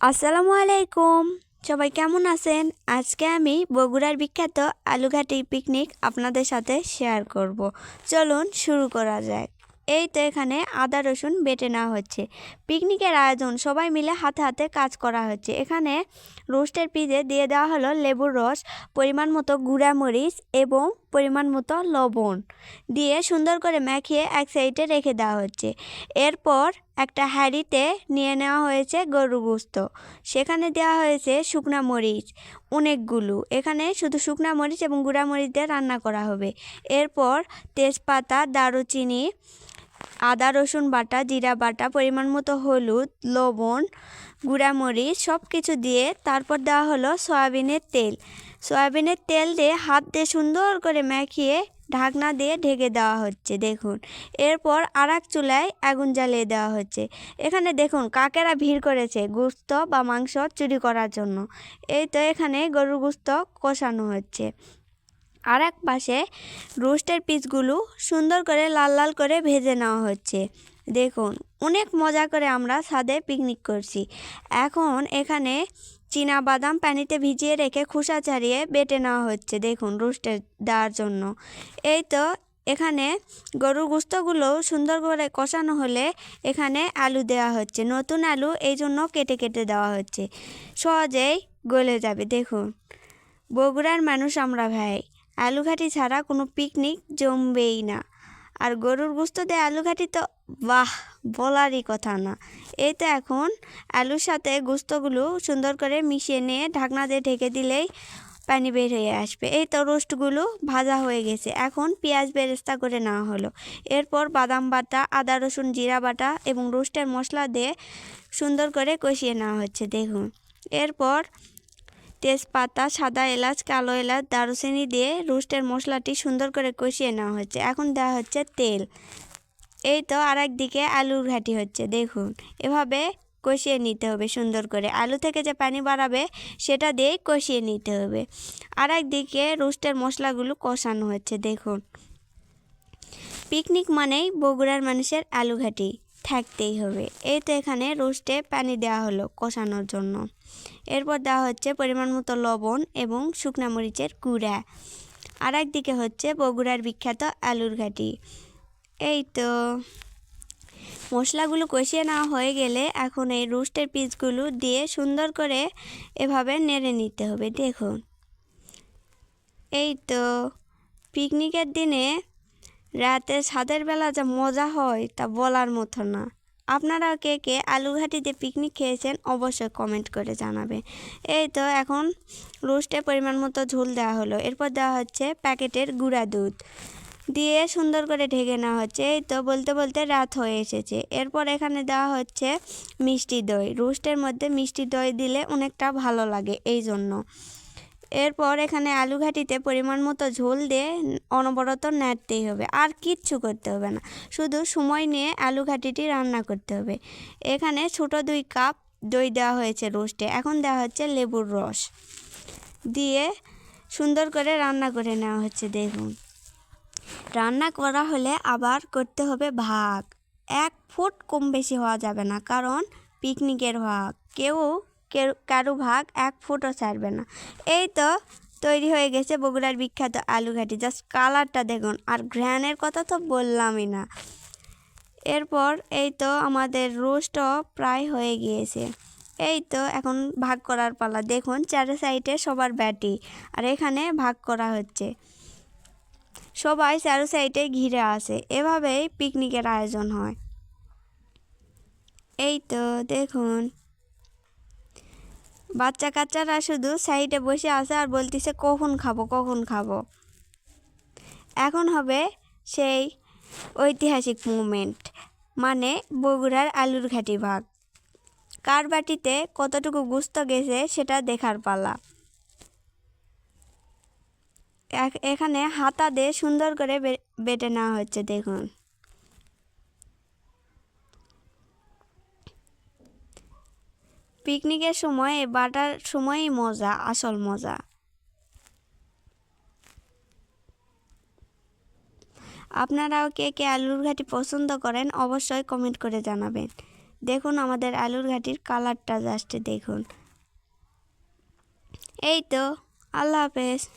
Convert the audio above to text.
আসসালামু আলাইকুম। সবাই কেমন আছেন? আজকে আমি বগুড়ার বিখ্যাত আলুঘাটি পিকনিক আপনাদের সাথে শেয়ার করব। চলুন শুরু করা যাক। এই তো এখানে আদা রসুন বেটে নেওয়া হচ্ছে। পিকনিকের আয়োজন সবাই মিলে হাতে হাতে কাজ করা হচ্ছে। এখানে রোস্টের পিজে দিয়ে দেওয়া হলো লেবুর রস, পরিমাণ মতো গুঁড়া মরিচ এবং পরিমাণ মতো লবণ দিয়ে সুন্দর করে মাখিয়ে এক সাইডে রেখে দেওয়া হচ্ছে। এরপর একটা হাঁড়িতে নিয়ে নেওয়া হয়েছে গরু গুস্ত। সেখানে দেওয়া হয়েছে শুকনা মরিচ, অনেকগুলো। এখানে শুধু শুকনা মরিচ এবং গুঁড়া মরিচ দিয়ে রান্না করা হবে। এরপর তেজপাতা, দারুচিনি আদা, রসুন বাটা, জিরা বাটা, পরিমাণ মতো হলুদ, লবণ, গুঁড়ামরিচ সব কিছু দিয়ে তারপর দেওয়া হলো সয়াবিনের তেল। সয়াবিনের তেল দিয়ে হাত দিয়ে সুন্দর করে মাখিয়ে ঢাকনা দিয়ে ঢেকে দেওয়া হচ্ছে, দেখুন। এরপর আর এক চুলায় আগুন জ্বালিয়ে দেওয়া হচ্ছে। এখানে দেখুন কাকেরা ভিড় করেছে গুস্ত বা মাংস চুরি করার জন্য। এই তো এখানে গরুর গুস্ত কষানো হচ্ছে। আর এক পাশে রোস্টের পিসগুলো সুন্দর করে লাল লাল করে ভেজে নেওয়া হচ্ছে। দেখুন, অনেক মজা করে আমরা ছাদে পিকনিক করছি। এখন এখানে চীনা বাদাম পানিতে ভিজিয়ে রেখে খোসা ছাড়িয়ে বেটে নেওয়া হচ্ছে, দেখুন, রোস্টে দেওয়ার জন্য। এই তো এখানে গরুর গুস্তগুলো সুন্দর করে কষানো হলে এখানে আলু দেওয়া হচ্ছে। নতুন আলু এই জন্য কেটে কেটে দেওয়া হচ্ছে। সহজেই গলে যাবে, দেখুন। বগুড়ার মানুষ আমরা ভাই। আলু ঘাটি ছাড়া কোনো পিকনিক জমবেই না। আর গরুর গোস্ত দিয়ে আলুঘাটি তো, বাহ, বলারই কথা না। এই তো এখন আলুর সাথে গোস্তগুলো সুন্দর করে মিশিয়ে নিয়ে ঢাকনা দিয়ে ঢেকে দিলেই পানি বের হয়ে আসবে। এই তো রোস্টগুলো ভাজা হয়ে গেছে। এখন পেঁয়াজ বেরেস্তা করে নেওয়া হলো। এরপর বাদাম বাটা, আদা রসুন জিরা বাটা এবং রোস্টের মশলা দিয়ে সুন্দর করে কষিয়ে নেওয়া হচ্ছে। দেখুন, এরপর তেজপাতা, সাদা এলাচ, কালো এলাচ, দারুচিনি দিয়ে রোস্টের মশলাটি সুন্দর করে কষিয়ে নেওয়া হচ্ছে। এখন দেওয়া হচ্ছে তেল। এই তো আর একদিকে আলুর ঘাটি হচ্ছে, দেখুন। এভাবে কষিয়ে নিতে হবে সুন্দর করে। আলু থেকে যে পানি বাড়াবে, সেটা দিয়েই কষিয়ে নিতে হবে। আর একদিকে রোস্টের মশলাগুলো কষানো হচ্ছে, দেখুন। পিকনিক মানেই বগুড়ার মানুষের আলু ঘাটি, থাকতেই হবে। এই তো এখানে রোস্টে পানি দেওয়া হলো কষানোর জন্য। এরপর দেওয়া হচ্ছে পরিমাণ মতো লবণ এবং শুকনা মরিচের গুঁড়া। আর একদিকে হচ্ছে বগুড়ার বিখ্যাত আলুর ঘাটি। এই তো। মশলাগুলো কষিয়ে নেওয়া হয়ে গেলে এখন এই রোস্টের পিসগুলো দিয়ে সুন্দর করে এভাবে নেড়ে নিতে হবে, দেখুন। এই তো, পিকনিকের দিনে রাতে ছাদের বেলা যা মজা হয় তা বলার মতো না। আপনারা কে কে আলুঘাটিতে পিকনিক খেয়েছেন অবশ্যই কমেন্ট করে জানাবেন। এই তো এখন রোস্টে পরিমাণ মতো ঝোল দেওয়া হলো। এরপর দেওয়া হচ্ছে প্যাকেটের গুঁড়া দুধ। দিয়ে সুন্দর করে ঢেকে নেওয়া হচ্ছে। এই তো বলতে বলতে রাত হয়ে এসেছে। এরপর এখানে দেওয়া হচ্ছে মিষ্টি দই। রোস্টের মধ্যে মিষ্টি দই দিলে অনেকটা ভালো লাগে এই জন্য। এরপর এখানে আলু ঘাটিতে পরিমাণ মতো ঝোল দিয়ে অনবরত নাড়তেই হবে। আর কিচ্ছু করতে হবে না। শুধু সময় নিয়ে আলু ঘাটিটি রান্না করতে হবে। এখানে ছোটো দুই কাপ দই দেওয়া হয়েছে রোস্টে। এখন দেওয়া হচ্ছে লেবুর রস। দিয়ে সুন্দর করে রান্না করে নেওয়া হচ্ছে, দেখুন। রান্না করা হলে আবার করতে হবে ভাগ। এক ফুট কম বেশি হওয়া যাবে না, কারণ পিকনিকের ভাগ। কেউ কারও ভাগ এক ফুটও ছাড়বে না। এই তো তৈরি হয়ে গেছে বগুড়ার বিখ্যাত আলু ঘাটি জাস্ট কালারটা দেখুন, আর ঘ্রানের কথা তো বললামই না। এরপর এই তো আমাদের রোস্টও প্রায় হয়ে গিয়েছে। এই তো এখন ভাগ করার পালা। দেখুন, চারি সাইডে সবার ব্যাটি, আর এখানে ভাগ করা হচ্ছে। সবাই চারো সাইডে ঘিরে আসে এভাবেই পিকনিকের আয়োজন হয়। এই তো দেখুন বাচ্চা কাচ্চারা শুধু সাইডে বসে আছে আর বলতেছে, কখন খাব কখন খাব? এখন হবে সেই ঐতিহাসিক মুমেন্ট মানে বগুড়ার আলুর ঘাটি ভাগ। কার বাটিতে কতটুকু গুস্ত গেছে সেটা দেখার পালা। এখানে হাতা দিয়ে সুন্দর করে বেটে নেওয়া হচ্ছে, দেখুন। পিকনিকের সময় বাটার সময়ই মজা, আসল মজা। আপনারাও কে কে আলুর ঘাটি পছন্দ করেন অবশ্যই কমেন্ট করে জানাবেন। দেখুন আমাদের আলুর ঘাটির কালারটা জাস্ট দেখুন। এই তো, আল্লাহ হাফেজ।